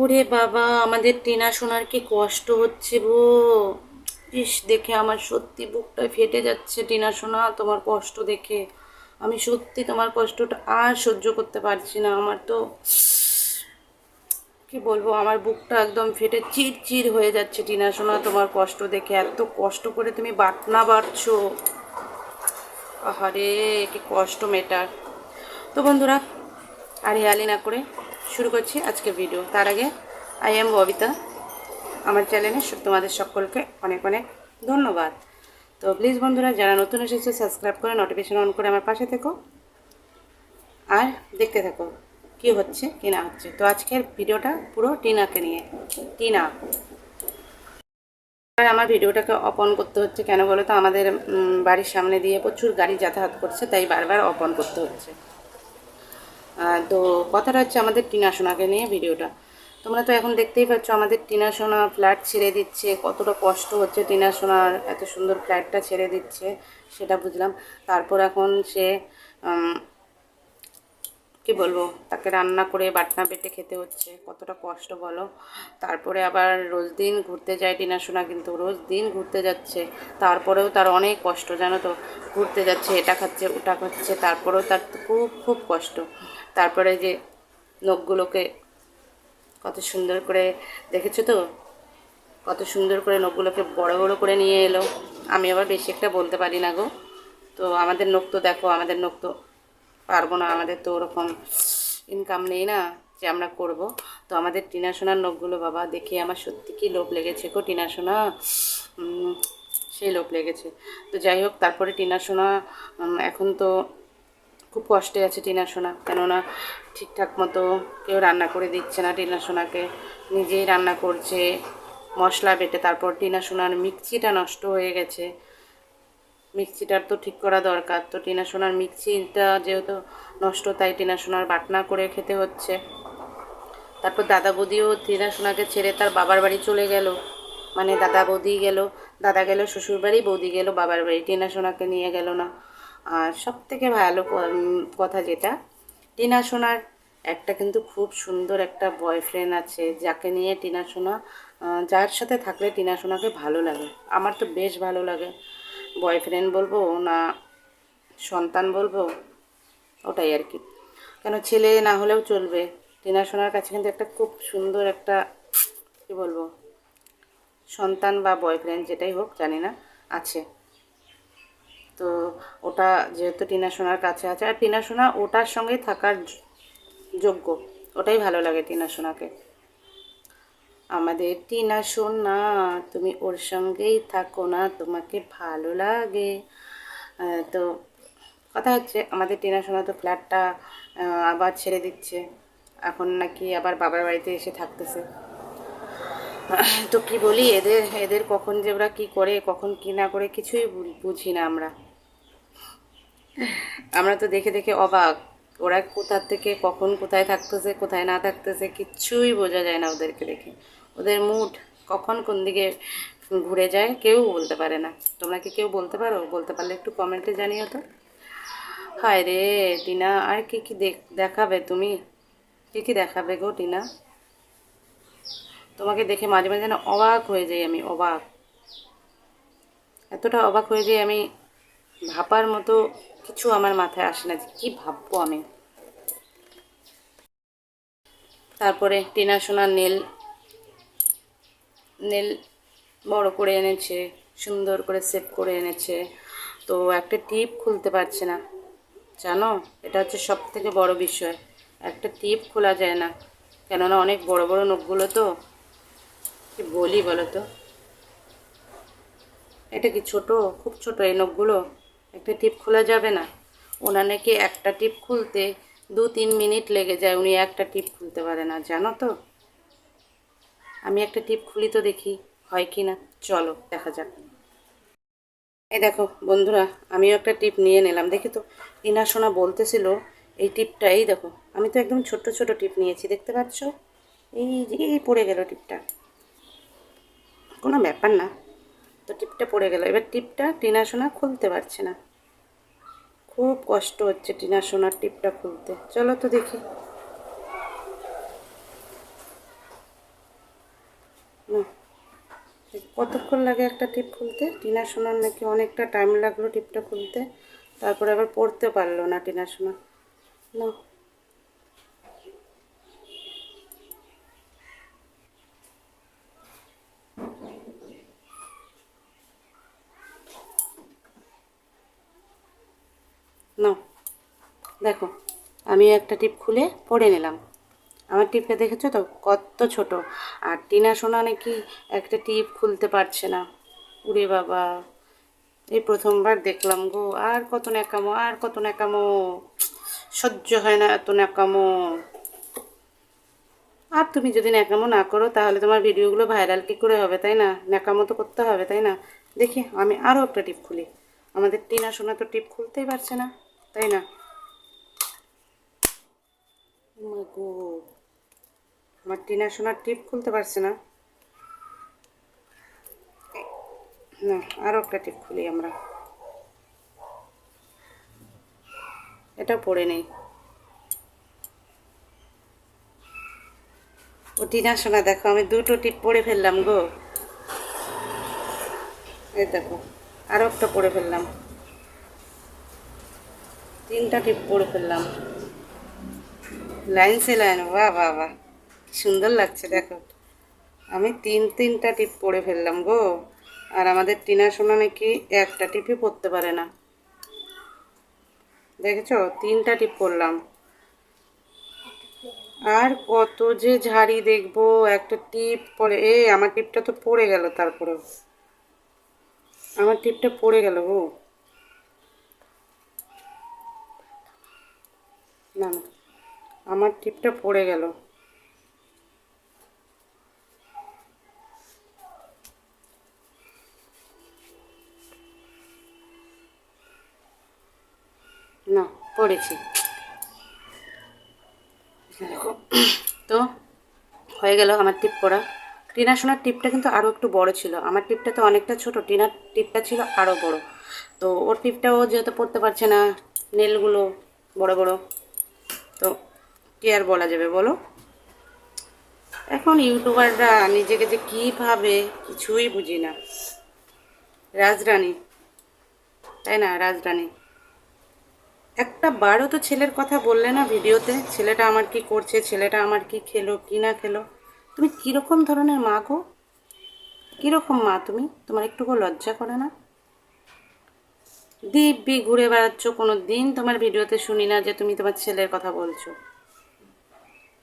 ওরে বাবা, আমাদের টিনা শোনার কি কষ্ট হচ্ছে গো? ইস, দেখে আমার সত্যি বুকটা ফেটে যাচ্ছে টিনা সোনা, তোমার কষ্ট দেখে। আমি সত্যি তোমার কষ্টটা আর সহ্য করতে পারছি না, আমার তো, কি বলব, আমার বুকটা একদম ফেটে চির চির হয়ে যাচ্ছে টিনা সোনা, তোমার কষ্ট দেখে। এত কষ্ট করে তুমি বাটনা বাড়ছো আহারে, কি কষ্ট মেটার তো বন্ধুরা, আর হেয়ালি না করে শুরু করছি আজকে ভিডিও তার আগে আই এম ববিতা আমার চ্যানেলে তোমাদের সকলকে অনেক অনেক ধন্যবাদ। তো প্লিজ বন্ধুরা, যারা নতুন এসেছে সাবস্ক্রাইব করে নোটিফিকেশন অন করে আমার পাশে থেকো। আর দেখতে থাকো কি হচ্ছে, কি না হচ্ছে। তো আজকের ভিডিওটা পুরো টিনাকে নিয়ে। টিনা। আমার ভিডিওটাকে অফ অন করতে হচ্ছে কেন বলো তো? আমাদের বাড়ির সামনে দিয়ে প্রচুর গাড়ি যাতায়াত করছে, তাই বারবার অফ অন করতে হচ্ছে। তো কথাটা হচ্ছে আমাদের টিনা সোনাকে নিয়ে ভিডিওটা। তোমরা তো এখন দেখতেই পাচ্ছ আমাদের টিনা সোনা ফ্ল্যাট ছেড়ে দিচ্ছে, কতটা কষ্ট হচ্ছে টিনা সোনার এত সুন্দর ফ্ল্যাটটা ছেড়ে দিচ্ছে, সেটা বুঝলাম। তারপর এখন সে কি বলব, তাকে রান্না করে বাটনা পেটে খেতে হচ্ছে, কতটা কষ্ট বলো। তারপরে আবার রোজ দিন ঘুরতে যায় টিনা সোনা কিন্তু, রোজ দিন ঘুরতে যাচ্ছে। তারপরেও তার অনেক কষ্ট, জানো তো, ঘুরতে যাচ্ছে, এটা খাচ্ছে, ওটা খাচ্ছে, তারপরেও তার খুব খুব কষ্ট। তারপরে যে নখগুলোকে কত সুন্দর করে, দেখেছ তো? কত সুন্দর করে নখগুলোকে বড় বড় করে নিয়ে এলো। আমি আবার বেশি একটা বলতে পারি না গো। তো আমাদের নখ তো দেখো, আমাদের নখ তো পারব না, আমাদের তো ওরকম ইনকাম নেই না যে আমরা করব। তো আমাদের টিনা সোনার নখগুলো বাবা, দেখে আমার সত্যি কি লোভ লেগেছে গো টিনা সোনা। সেই লোভ লেগেছে। তো যাই হোক, তারপরে টিনা সোনা এখন তো খুব কষ্টে আছে টিনা সোনা, কেননা ঠিকঠাক মতো কেউ রান্না করে দিচ্ছে না টিনা সোনাকে। নিজেই রান্না করছে, মশলা বেটে, তারপর টিনা সোনার মিক্সিটা নষ্ট হয়ে গেছে। মিক্সিটার তো ঠিক করা দরকার। তো টিনা সোনার মিক্সিটা যেহেতু নষ্ট, তাই টিনা সোনার বাটনা করে খেতে হচ্ছে। তারপর দাদা বৌদিও টিনা সোনাকে ছেড়ে তার বাবার বাড়ি চলে গেল। মানে দাদা বৌদি গেল, দাদা গেল শ্বশুর বাড়ি বৌদি গেল, বাবার বাড়ি। টিনা সোনাকে নিয়ে গেল না। আর সব থেকে ভালো কথা যেটা, টিনা সোনার একটা কিন্তু খুব সুন্দর একটা বয়ফ্রেন্ড আছে, যাকে নিয়ে টিনা সোনা যার সাথে থাকলে টিনা সোনাকে ভালো লাগে। আমার তো বেশ ভালো লাগে। বয়ফ্রেন্ড বলব না সন্তান বলব, ওটাই আর কি। কেন ছেলে না হলেও চলবে। টিনা সোনার কাছে কিন্তু একটা খুব সুন্দর একটা, কী বলব, সন্তান বা বয়ফ্রেন্ড যেটাই হোক, জানি না, আছে। তো ওটা যেহেতু টিনা সোনার কাছে আছে, আর টিনা সোনা ওটার সঙ্গেই থাকার যোগ্য- ওটাই ভালো লাগে টিনা সোনাকে আমাদের টিনা শোন না তুমি ওর সঙ্গেই থাকো না, তোমাকে ভালো লাগে। তো কথা হচ্ছে, আমাদের টিনা, সোনা তো ফ্ল্যাটটা আবার ছেড়ে দিচ্ছে। এখন নাকি আবার বাবার বাড়িতে এসে থাকতেছে। তো কি বলি, এদের এদের কখন যে ওরা কী করে, কখন কী না করে কিছুই বুঝি না আমরা। আমরা তো দেখে দেখে অবাক। ওরা কোথার থেকে কখন কোথায় থাকতেছে, কোথায় না থাকতেছে, কিচ্ছুই বোঝা যায় না ওদেরকে দেখে। ওদের মুড কখন কোন দিকে ঘুরে যায় কেউ বলতে পারে না। তোমরা কি কেউ বলতে পারো? বলতে পারলে একটু কমেন্টে জানিও তো। হায় রে, টিনা, আর কি কি দেখ- দেখাবে তুমি? কি কি দেখাবে গো টিনা? তোমাকে দেখে মাঝে মাঝে না অবাক হয়ে যাই আমি, অবাক। এতটা অবাক হয়ে যাই আমি, ভাবার মতো কিছু আমার মাথায় আসে না যে কী ভাববো আমি। তারপরে টিনা সোনার নেল নেল বড় করে এনেছে, সুন্দর করে সেট করে এনেছে। তো একটা টিপ খুলতে পারছে না। জানো? এটা হচ্ছে সব থেকে বড় বিষয়। একটা টিপ খোলা যায় না। কেননা অনেক বড় বড় নখগুলো তো। কি বলি বলো তো এটা কি ছোট? খুব ছোট এই নখগুলো একটা টিপ খোলা যাবে না। ওনার নাকি একটা টিপ খুলতে দু তিন মিনিট লেগে যায়, উনি একটা টিপ খুলতে পারে না, জানো তো? আমি একটা টিপ খুলি তো দেখি, হয় কি না? চলো, দেখা যাক। এই দেখো, বন্ধুরা, আমিও একটা টিপ নিয়ে নিলাম। দেখি তো টিনা সোনা বলতেছিল, এই টিপটা এই দেখো, আমি তো একদম ছোট ছোট টিপ নিয়েছি, দেখতে পাচ্ছ? এই যে, এই পড়ে গেল টিপটা। কোনো ব্যাপার না, তো টিপটা পড়ে গেল। এবার টিপটা টিনা সোনা খুলতে পারছে না। খুব কষ্ট হচ্ছে টিনা সোনার টিপটা খুলতে। চলো তো দেখি। কতক্ষণ লাগে একটা টিপ খুলতে? টিনা সোনার নাকি অনেকটা টাইম লাগল টিপটা খুলতে। তারপরে আবার পড়তে পারল না টিনা সোনা। না। দেখো, আমি একটা টিপ খুলে পড়ে নিলাম। আমার টিপটা দেখেছ তো? কত ছোট। আর টিনা সোনা নাকি একটা টিপ খুলতে পারছে না। উড়ে বাবা, এই প্রথমবার দেখলাম গো। আর কত ন্যাকামো, আর কত ন্যাকামো। সহ্য হয় না এত ন্যাকামো। আর তুমি যদি ন্যাকামো না করো, তাহলে তোমার ভিডিওগুলো ভাইরাল কী করে হবে, তাই না? ন্যাকামো তো করতে হবে, তাই না? দেখি, আমি আরও একটা টিপ খুলি। আমাদের টিনা সোনা তো টিপ খুলতেই পারছে না, তাই না? আমার টিনা সোনার টিপ খুলতে পারছে না। না আরও একটা টিপ খুলি আমরা। এটা পড়ে নেই। ও টিনা সোনা, দেখো, আমি দুটো টিপ পড়ে ফেললাম গো। এই দেখো আরও একটা পড়ে ফেললাম। তিনটা টিপ পড়ে ফেললাম। লাইন সে লাইন, বাহ বাহ বাহ। কি সুন্দর লাগছে, দেখো। আমি তিন, তিনটা টিপ পরে ফেললাম গো। আর আমাদের টিনা সোনা নাকি একটা টিপই পরতে পারে না। দেখেছ? তিনটা টিপ পড়লাম। আর কত যে ঝাড়ি দেখব, একটা টিপ পরে এ আমার টিপটা তো পড়ে গেল তারপরেও। আমার টিপটা পড়ে গেল গো না না আমার টিপটা পড়ে গেল। না, পড়েছি। দেখো, তো হয়ে গেল আমার টিপ পড়া। টিনা সোনার টিপটা কিন্তু আরও একটু বড় ছিল। আমার টিপটা তো অনেকটা ছোট, টিনার টিপটা ছিল আরও বড়। তো ওর টিপটাও যেহেতু পড়তে পারছে না, নেলগুলো বড় বড়। তো কি আর বলা যাবে বলো? এখন ইউটিউবাররা নিজেকে যে কী ভাবে কিছুই বুঝি না। রাজরানী, তাই না রাজরানী? একটা বারও তো ছেলের কথা বললে না ভিডিওতে, ছেলেটা আমার কি করছে, ছেলেটা আমার কি খেলো, কি না খেলো? তুমি কীরকম ধরনের মা গো? কীরকম মা তুমি? তোমার একটুকু লজ্জা করে না? দিব্যি ঘুরে বেড়াচ্ছ, কোনো দিন তোমার ভিডিওতে শুনি না যে তুমি তোমার ছেলের কথা বলছো।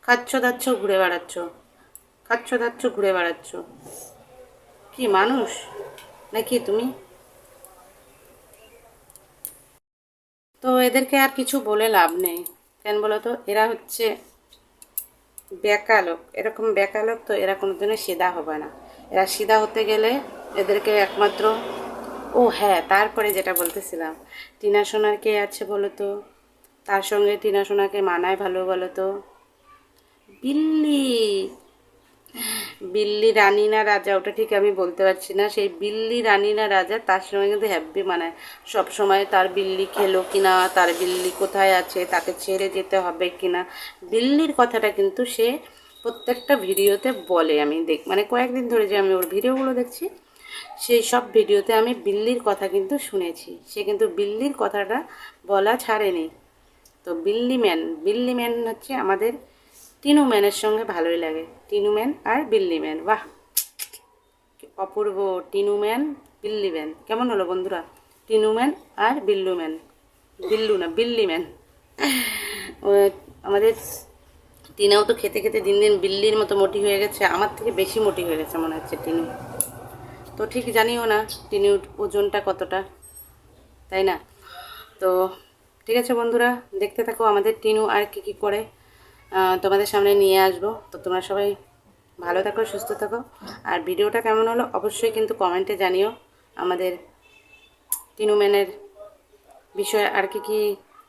খাচ্ছ দাচ্ছ, ঘুরে বেড়াচ্ছ। খাচ্ছ দাচ্ছ, ঘুরে বেড়াচ্ছ। কি, মানুষ? নাকি তুমি? তো এদেরকে আর কিছু বলে লাভ নেই। কেন বলো তো? এরা হচ্ছে বেকালোক এরকম বেকালোক তো এরা কোনোদিনও সিধা হবে না। এরা সিধা হতে গেলে এদেরকে একমাত্র ও হ্যাঁ তারপরে যেটা বলতেছিলাম। টিনা সোনার কে আছে বলো তো? তার সঙ্গে টিনা সোনাকে মানায় ভালো বলো তো? বিল্লি। বিল্লি রানী না রাজা, ওটা ঠিক আমি বলতে পারছি না। সেই বিল্লি, রানী না রাজা, তার সঙ্গে কিন্তু হ্যাপি মানায়। সব সময় তার বিল্লি খেলো কিনা, তার বিল্লি কোথায় আছে, তাকে ছেড়ে যেতে হবে কিনা, বিল্লির কথাটা কিন্তু সে প্রত্যেকটা ভিডিওতে বলে। আমি দেখ মানে কয়েকদিন ধরে যে আমি ওর ভিডিওগুলো দেখছি সেই সব ভিডিওতে আমি বিল্লির কথা কিন্তু শুনেছি। সে কিন্তু বিল্লির কথাটা বলা ছাড়েনি। তো বিল্লি ম্যান বিল্লি ম্যান হচ্ছে আমাদের টিনু ম্যানের সঙ্গে ভালোই লাগে। টিনু ম্যান আর বিল্লি ম্যান। বাহ! অপূর্ব টিনু ম্যান, বিল্লি ম্যান। কেমন হলো বন্ধুরা? টিনু ম্যান আর বিল্লু ম্যান। বিল্লু না, বিল্লি ম্যান। আমাদের টিনাও তো খেতে খেতে দিন দিন বিল্লির মতো মোটি হয়ে গেছে। আমার থেকে বেশি মোটি হয়ে গেছে মনে হচ্ছে টিনু তো ঠিক জানিও না টিনুর ওজনটা কতটা, তাই না? তো ঠিক আছে বন্ধুরা, দেখতে থাকো আমাদের টিনু আর কি কি করে। তোমাদের সামনে নিয়ে আসব। তো তোমরা সবাই ভালো থাকো, সুস্থ থাকো। আর ভিডিওটা কেমন হলো অবশ্যই কিন্তু কমেন্টে জানিও। আমাদের তিনুম্যানের বিষয়ে আর কি কী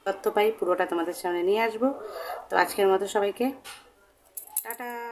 তথ্য পাই পুরোটা তোমাদের সামনে নিয়ে আসব। তো আজকের মতো সবাইকে টাটা।